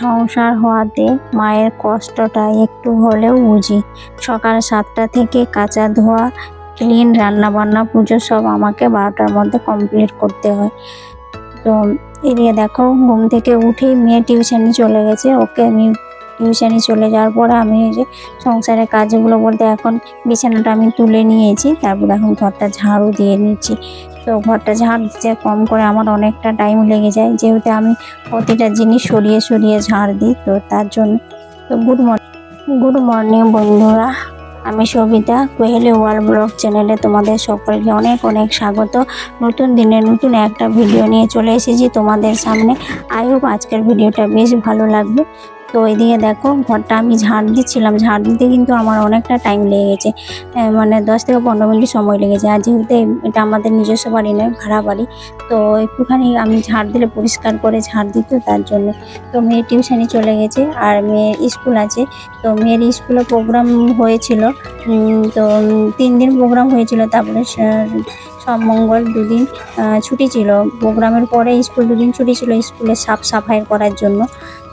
সংসার হওয়াতে মায়ের কষ্টটা একটু হলেও বুঝি। সকাল সাতটা থেকে কাঁচা ধোয়া ক্লিন রান্না বান্না পুজো সব আমাকে বারোটার মধ্যে কমপ্লিট করতে হয়। তো এদিকে দেখো, ঘুম থেকে উঠেই মেয়ে টিউশনে চলে গেছে, ওকে আমি টিউশনি চলে যাওয়ার পরে আমি এই যে সংসারের কাজগুলো বলতে এখন বিছানাটা আমি তুলে নিয়েছি, তারপর এখন ঘরটা ঝাড়ু দিয়ে নিচ্ছি। তো ঘরটা ঝাড় দিতে কম করে আমার অনেকটা টাইম লেগে যায়, যেহেতু আমি প্রতিটা জিনিস সরিয়ে সরিয়ে ঝাড় দিই, তো তার জন্য তো গুড মর্নিং গুড মর্নিং বন্ধুরা। আমি সবিতা, কোহেলি ওয়ার্ল্ড ব্লগ চ্যানেলে তোমাদের সকলকে অনেক অনেক স্বাগত। নতুন দিনে নতুন একটা ভিডিও নিয়ে চলে এসেছি তোমাদের সামনে। আই হোপ আজকের ভিডিওটা বেশ ভালো লাগবে। তো এদিকে দেখো, ঘরটা আমি ঝাড় দিচ্ছিলাম। ঝাড় দিতে কিন্তু আমার অনেকটা টাইম লেগে গেছে। মানে দশ থেকে পনেরো মিনিট সময় লেগেছে। আর যেহেতু এটা আমাদের নিজস্ব বাড়ি নয়, ভাড়া বাড়ি, তো একটুখানি আমি ঝাড় দিলে পরিষ্কার করে ঝাড় দিত তার জন্য। তো মেয়ে টিউশনি চলে গেছে আর মেয়ের স্কুল আছে। তো মেয়ের স্কুলে প্রোগ্রাম হয়েছিল তো তিন দিন প্রোগ্রাম হয়েছিল। তারপরে সব মঙ্গল দুদিন ছুটি ছিল। প্রোগ্রামের পরে স্কুল দুদিন ছুটি ছিল, স্কুলে সাফ সাফাই করার জন্য।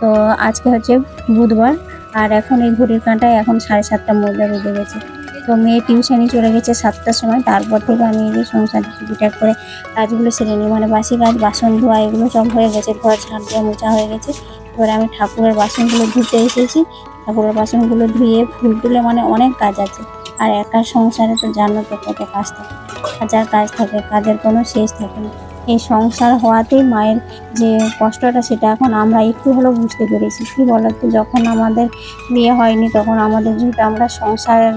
তো আজকে হচ্ছে বুধবার, আর এখন এই ঘড়ির কাঁটায় এখন সাড়ে সাতটার মধ্যে বেজে গেছে। তো মেয়ে টিউশনি চলে গেছে সাতটার সময়, তারপর থেকে আমি এই যে সংসার টুকিটাক করে কাজগুলো সেরে নিই। মানে বাসি কাজ, বাসন ধোয়া, এগুলো সব হয়ে গেছে, ঘর ঝাড় দেওয়া মোছা হয়ে গেছে। এবারে আমি ঠাকুরের বাসনগুলো ধুতে এসেছি। ঠাকুরের বাসনগুলো ধুয়ে ফুল তুলে মানে অনেক কাজ আছে। আর একা সংসারে তো জানো তো কত কাজ থাকে। হাজার কাজ থাকে, কাজের কোনো শেষ থাকে না। এই সংসার হওয়াতেই মায়ের যে কষ্টটা সেটা এখন আমরা একটু হলেও বুঝতে পেরেছি। কী বলতো যখন আমাদের বিয়ে হয়নি তখন আমাদের যেহেতু আমরা সংসারের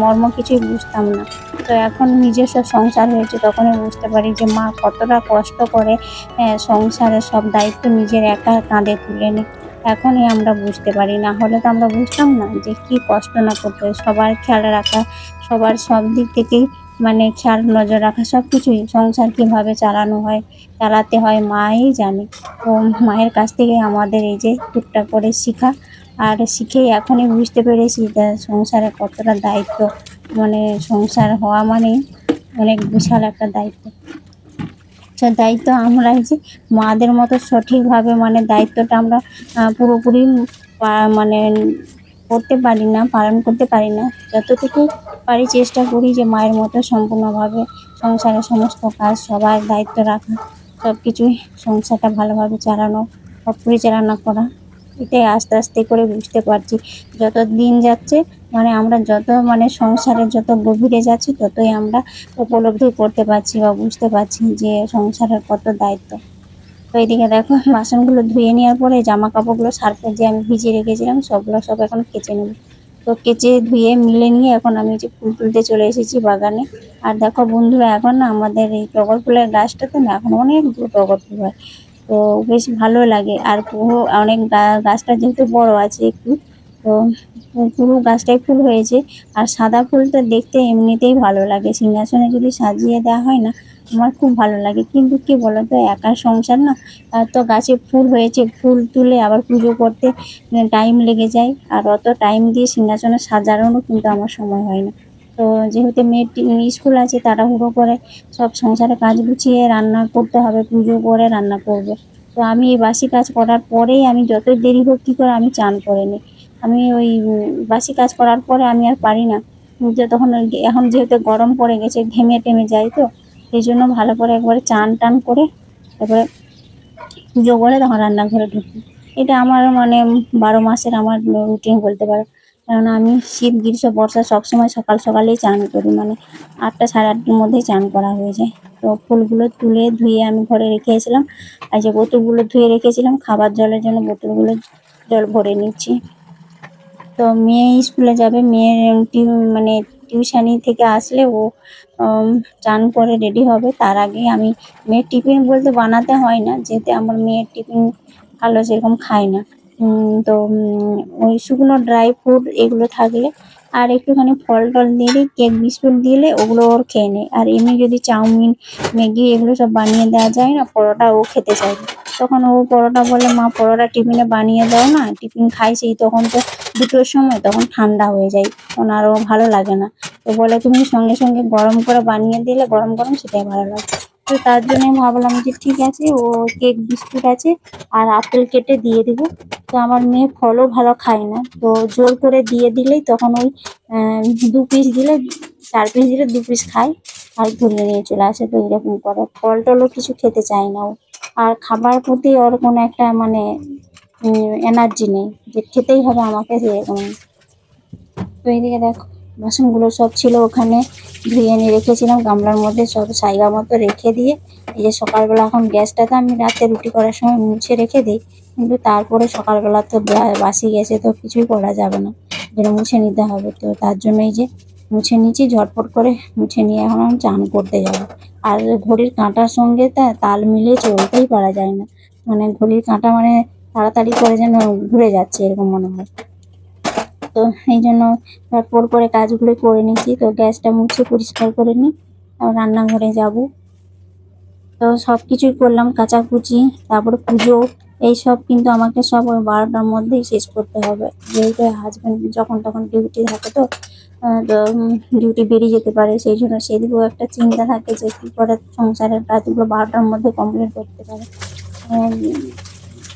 মর্ম কিছুই বুঝতাম না। তো এখন নিজস্ব সংসার হয়েছে তখনই বুঝতে পারি যে মা কতটা কষ্ট করে আহ, সংসারের সব দায়িত্ব নিজের একা কাঁধে তুলে নেয় এখনই আমরা বুঝতে পারি না হলে তো আমরা বুঝতাম না যে কি কষ্ট না করতে সবার খেয়াল রাখা সবার সব দিক থেকেই মানে খেয়াল, নজর রাখা সব কিছুই সংসার কীভাবে চালানো হয়, চালাতে হয় মাই জানে। ও মায়ের কাছ থেকে আমাদের এই যে টুকটাক করে শেখা, আর শিখেই এখনই বুঝতে পেরেছি সংসারে কতটা দায়িত্ব। মানে সংসার হওয়া মানে অনেক বিশাল একটা দায়িত্ব। সে দায়িত্ব আমরা যে মাদের মতো সঠিকভাবে মানে দায়িত্বটা আমরা পুরোপুরি মানে করতে পারি না, পালন করতে পারি না। যতটুকু পারি চেষ্টা করি যে মায়ের মতো সম্পূর্ণভাবে সংসারের সমস্ত কাজ, সবার দায়িত্ব রাখা সব কিছুই সংসারটা ভালোভাবে চালানো বা পরিচালনা করা, এটাই আস্তে আস্তে করে বুঝতে পারছি। যত দিন যাচ্ছে মানে আমরা যত মানে সংসারে যত গভীরে যাচ্ছি, ততই আমরা উপলব্ধি করতে পারছি বা বুঝতে পারছি যে সংসারের কত দায়িত্ব। তো এইদিকে দেখো, বাসনগুলো ধুয়ে নেওয়ার পরে জামা কাপড়গুলো সার্ফে যে আমি ভিজিয়ে রেখেছিলাম, সবগুলো সব এখন কেচে নেব। তো কেচে ধুয়ে মিলে নিয়ে এখন আমি যে ফুল তুলতে চলে এসেছি বাগানে। আর দেখো বন্ধুরা, এখন না আমাদের এই টগর ফুলের গাছটাতে না এখন অনেক দূর টগর ফুল হয়। তো বেশ ভালো লাগে। আর পুরো অনেক গাছটা যেহেতু বড় আছে একটু, তো পুরো গাছটাই ফুল হয়েছে। আর সাদা ফুলটা দেখতে এমনিতেই ভালো লাগে। সিংহাসনে যদি সাজিয়ে দেওয়া হয় না আমার খুব ভালো লাগে। কিন্তু কি বলতো, একা সংসার না তো গাছে ফুল হয়েছে, ফুল তুলে আবার পুজো করতে টাইম লেগে যায়। আর অত টাইম দিয়ে সিংহাসনে সাজানোরও কিন্তু আমার সময় হয় না। তো যেহেতু মেয়েটি স্কুল আছে, তাড়াহুড়ো করে সব সংসারে কাজ গুছিয়ে রান্না করতে হবে, পুজো করে রান্না করবে। তো আমি এই বাসি কাজ করার পরেই আমি যতই দেরি হোক কী করে আমি চান করে নিই। আমি ওই বাসি কাজ করার পরে আমি আর পারি না। যে তখন, এখন যেহেতু গরম পড়ে গেছে, ঘেমে টেমে যাই তো সেই জন্য ভালো করে একবারে চান টান করে তারপরে পুজো করে তখন রান্নাঘরে ঢুকি। এটা আমার মানে বারো মাসের আমার রুটিন বলতে পারো। কারণ আমি শীত, গ্রীষ্ম, বর্ষা সবসময় সকাল সকালেই চান করি। মানে আটটা সাড়ে আটটার মধ্যেই চান করা হয়ে যায়। তো ফুলগুলো তুলে ধুয়ে আমি ঘরে রেখেছিলাম আর যে বোতলগুলো ধুয়ে রেখেছিলাম, খাবার জলের জন্য বোতলগুলো জল ভরে নিচ্ছি। তো মেয়ে স্কুলে যাবে, মেয়ের মানে টিউশানি থেকে আসলে ও চান করে রেডি হবে। তার আগে আমি মেয়ের টিফিন বলতে বানাতে হয় না, যেহেতু আমার মেয়ের টিফিন ভালো সেরকম খায় না। তো ওই শুকনো ড্রাই ফ্রুট এগুলো থাকলে আর একটুখানি ফল টল দিলে কেক বিস্কুট দিলে ওগুলো ওর খেয়ে নেয়। আর এমনি যদি চাউমিন, ম্যাগি এগুলো সব বানিয়ে দেওয়া যায় না, পরোটা ও খেতে চাইবে তখন ও পরোটা বলে, মা, পরোটা টিফিনে বানিয়ে দাও না টিফিন খাই সেই তখন তো দুটোর সময় তখন ঠান্ডা হয়ে যায়, তখন আরও ভালো লাগে না। তো বলে, তুমি সঙ্গে সঙ্গে গরম করে বানিয়ে দিলে? গরম গরম সেটাই ভালো লাগে। তো তার জন্য ভাবলাম যে, ঠিক আছে, ও কেক, বিস্কুট আছে, আর আপেল কেটে দিয়ে দেবো। তো আমার মেয়ে ফলও ভালো খায় না। তো জোর করে দিয়ে দিলেই তখন ওই দু পিস দিলে, চার পিস দিলে দু পিস খায় আর ঘুরিয়ে নিয়ে চলে আসে। তো এরকম করে। ফল টলও কিছু খেতে চায় না ও। আর খাবার প্রতি ওর কোনো একটা মানে এনার্জি নেই। যে খেতেই হবে আমাকে সেরকম তো এইদিকে দেখো, বাসনগুলো সব ছিল ওখানে ধুয়ে নিয়ে রেখেছিলাম, গামলার মধ্যে সব জায়গা মতো রেখে দিয়ে, এই যে সকালবেলা এখন গ্যাসটা তো আমি রাতে রুটি করার সময় মুছে রেখে দিই, কিন্তু তারপরে সকালবেলা তো বাসি গেছে তো কিছুই করা যাবে না। যেটা মুছে নিতে হবে, তো তার জন্য এই যে মুছে নিচ্ছি ঝটপট করে মুছে নিয়ে এখন আমি চান করতে যাব। আর ঘড়ির কাঁটার সঙ্গে তা, তাল মিলিয়ে চলতেই পারা যায় না। মানে ঘড়ির কাঁটা মানে তাড়াতাড়ি করে যেন ঘুরে যাচ্ছে, এরকম মনে হয়। তো এই জন্য পর করে কাজগুলো করে নিচ্ছি। তো গ্যাসটা মুছে পরিষ্কার করে নিই আর রান্নাঘরে যাব। তো সব কিছুই করলাম, কাচাকুচি, তারপরে পুজো এইসব কিন্তু আমাকে সব ওই বারোটার মধ্যেই শেষ করতে হবে। যেহেতু হাজবেন্ড যখন তখন ডিউটি থাকে তো ডিউটি বেরিয়ে যেতে পারে। সেই জন্য সেদিকেও একটা চিন্তা থাকে যে কী করে সংসারের কাজগুলো বারোটার মধ্যে কমপ্লিট করতে পারে।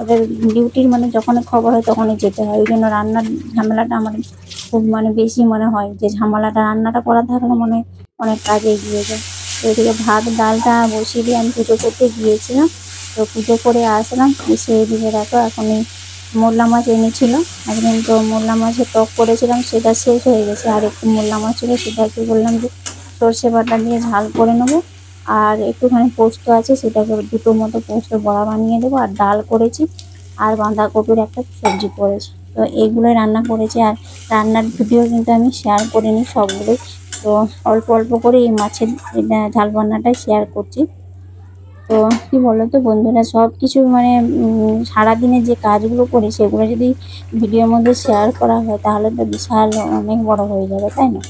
ওদের ডিউটির মানে যখন খবর হয় তখনই যেতে হয়। ওই জন্য রান্নার ঝামেলাটা আমার খুব মানে বেশি মনে হয় যে ঝামেলাটা, রান্নাটা করা থাকলে মনে অনেক কাজ এগিয়ে যায়। তো এদিকে ভাত, ডালটা বসিয়ে দিয়ে আমি পুজো করতে গিয়েছিলাম। তো পুজো করে আসলাম, এসে এদিকে দেখো এখন এই মোল্লা মাছ এনেছিল। একদিন তো মোল্লা মাছের টক করেছিলাম, সেটা শেষ হয়ে গেছে। আর একটু মোল্লা মাছ ছিল সেটা কি বললাম যে সর্ষে বাটা দিয়ে ঝাল করে নেব। আর একটুখানি পোস্ত আছে, সেটাকে দুটো মতো পোস্ত বড়া বানিয়ে দেবো, আর ডাল করেছি, আর বাঁধাকপির একটা সবজি করেছি। তো এইগুলোই রান্না করেছি, আর রান্নার ভিডিও কিন্তু আমি শেয়ার করিনি সবগুলোই। তো অল্প অল্প করে এই মাছের ঝাল রান্নাটাই শেয়ার করছি। তো কি বলতো বন্ধুরা, সব কিছু মানে সারাদিনে যে কাজগুলো করি, সেগুলো যদি ভিডিওর মধ্যে শেয়ার করা হয়, তাহলে তো বিশাল অনেক বড় হয়ে যাবে, তাই না?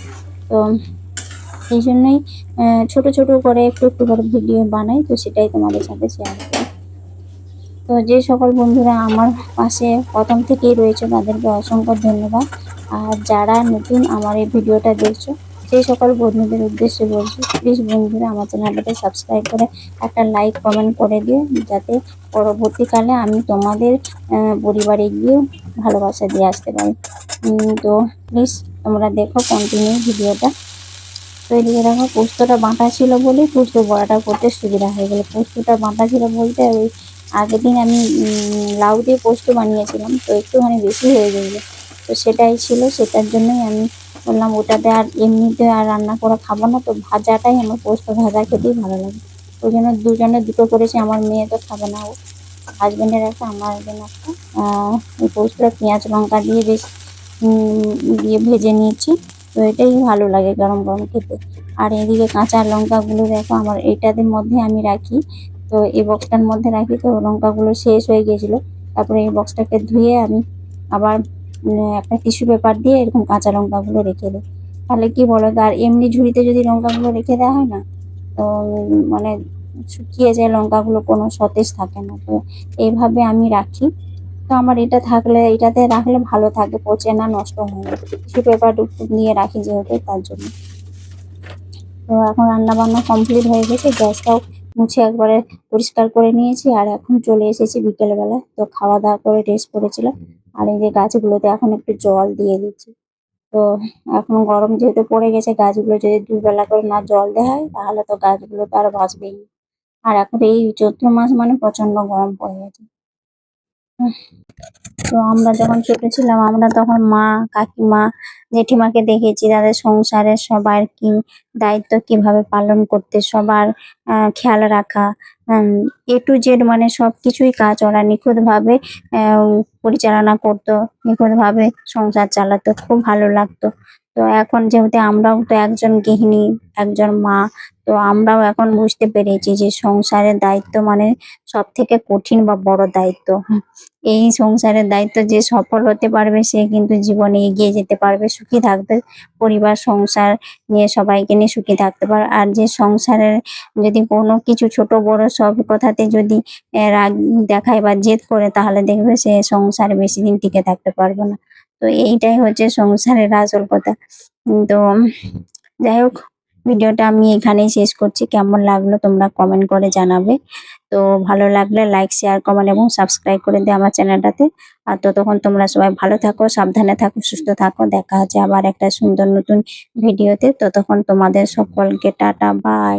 তো এই জন্যই ছোট ছোট করে একটু একটু করে ভিডিও বানাই, তো সেটাই তোমাদের সাথে শেয়ার করি। তো যে সকল বন্ধুরা আমার পাশে প্রথম থেকেই রয়েছে, তাদেরকে অসংখ্য ধন্যবাদ। আর যারা নতুন আমার এই ভিডিওটা দেখছ সেই সকল বন্ধুদের উদ্দেশ্যে বলছি প্লিজ বন্ধুরা আমার চ্যানেলটাকে সাবস্ক্রাইব করে একটা লাইক কমেন্ট করে দিও, যাতে পরবর্তীকালে আমি তোমাদের পরিবারে গিয়ে ভালোবাসা দিয়ে আসতে পারি। তো প্লিজ তোমরা দেখো কন্টিনিউ ভিডিওটা। তো এদিকে দেখো পোস্তটা বাঁটা ছিল বলে পোস্ত বড়াটা করতে সুবিধা হয়ে গেলো পোস্তটা বাঁটা ছিল বলতে ওই আগের দিন আমি লাউ দিয়ে পোস্ত বানিয়েছিলাম, তো একটুখানি বেশি হয়ে গেছিল তো সেটাই ছিল, সেটার জন্যই আমি বললাম ওটাতে আর এমনিতে আর রান্না করে খাব না, তো ভাজাটাই আমার পোস্ত ভাজা খেতেই ভালো লাগে। ওই জন্য দুজনে দুটো করেছি, আমার মেয়ে তো খাবে না, ও হাজবেন্ডের একটা, আমার জন্য একটা। পোস্তটা পেঁয়াজ লঙ্কা দিয়ে বেশ দিয়ে ভেজে নিয়েছি। তো এটাই ভালো লাগে গরম গরম খেতে। আর এদিকে কাঁচা লঙ্কাগুলো দেখো, আমার এইটাদের মধ্যে আমি রাখি। তো এই বক্সটার মধ্যে রাখি তো লঙ্কাগুলো শেষ হয়ে গেছিল তারপরে এই বক্সটাকে ধুয়ে আমি আবার একটা টিস্যু পেপার দিয়ে এরকম কাঁচা লঙ্কাগুলো রেখে দিই তাহলে কি বলো আর এমনি ঝুড়িতে যদি লঙ্কাগুলো রেখে দেওয়া হয় না, তো মানে শুকিয়ে যায় লঙ্কাগুলো, কোনো সতেজ থাকে না। তো এইভাবে আমি রাখি। তো আমার এটা থাকলে, এটাতে রাখলে ভালো থাকে, পচে না, নষ্ট হয় না। টিস্যু পেপার নিয়ে রাখি যেহেতু, তার জন্য। তো এখন রান্না বান্না কমপ্লিট হয়ে গেছে, গ্যাসটাও মুছে একবারে পরিষ্কার করে নিয়েছি, আর এখন চলে এসেছি বিকেলবেলা। তো খাওয়া দাওয়া করে রেস্ট করেছিলাম, আর এই যে গাছগুলোতে এখন একটু জল দিয়ে দিচ্ছি। তো এখন গরম যেহেতু পড়ে গেছে, গাছগুলো যদি দুবেলা করে না জল দেওয়া হয়, তাহলে তো গাছগুলো তো আর বাঁচবেই আর এখন এই চৈত্র মাস মানে প্রচণ্ড গরম পড়ে গেছে। তো আমরা যখন ছোট ছিলাম, আমরা তখন মা, কাকিমা, জেঠিমাকে দেখেছি তাদের সংসারে সবার কি দায়িত্ব কীভাবে পালন করতে, সবার খেয়াল রাখা। এ টু জেড মানে সবকিছুই কাজ ওরা নিখুঁতভাবে পরিচালনা করতো, নিখুঁতভাবে সংসার চালাতো, খুব ভালো লাগতো। তো এখন যেহেতু আমরাও তো একজন গৃহিণী, একজন মা, তো আমরাও এখন বুঝতে পেরেছি যে সংসারের দায়িত্ব মানে সব থেকে কঠিন বা বড় দায়িত্ব। এই সংসারের দায়িত্ব যে সফল হতে পারবে সে কিন্তু জীবনে এগিয়ে যেতে পারবে, সুখী থাকবে। পরিবার, সংসার নিয়ে সবাইকে নিয়ে সুখী থাকতে পারে আর যে সংসারের যদি কোনো কিছু ছোট, বড় সব কথাতে যদি রাগ দেখায় বা জেদ করে, তাহলে দেখবে সে সংসার বেশি দিন টিকে থাকতে পারবে না। তো এইটাই হচ্ছে সংসারের আসল কথা। তো যাই হোক, ভিডিওটা আমি এখানেই শেষ করছি। কেমন লাগল তোমরা কমেন্ট করে জানাবে। তো ভালো লাগলে লাইক শেয়ার কমেন্ট এবং সাবস্ক্রাইব করে দিও আমার চ্যানেলটাতে। আর ততক্ষণ তোমরা সবাই ভালো থাকো, সাবধানে থাকো, সুস্থ থাকো। দেখা হচ্ছে আবার একটা সুন্দর নতুন ভিডিওতে। ততক্ষণ তোমাদের সকলকে টাটা বাই